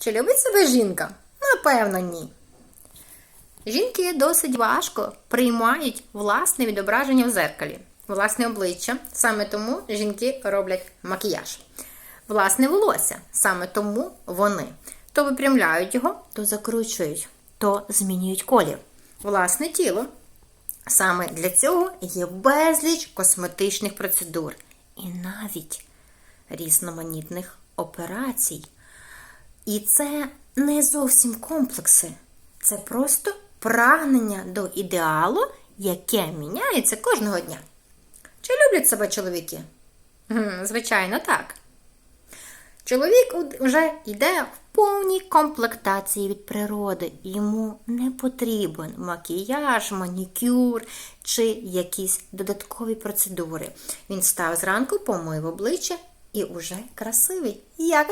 Чи любить себе жінка? Напевно, ні. Жінки досить важко приймають власне відображення в зеркалі, власне обличчя. Саме тому жінки роблять макіяж. Власне волосся. Саме тому вони то випрямляють його, то закручують, то змінюють колір. Власне тіло. Саме для цього є безліч косметичних процедур і навіть різноманітних операцій. І це не зовсім комплекси, це просто прагнення до ідеалу, яке міняється кожного дня. Чи люблять себе чоловіки? Звичайно, так. Чоловік вже йде в повній комплектації від природи. Йому не потрібен макіяж, манікюр чи якісь додаткові процедури. Він став зранку, помив обличчя і уже красивий. Як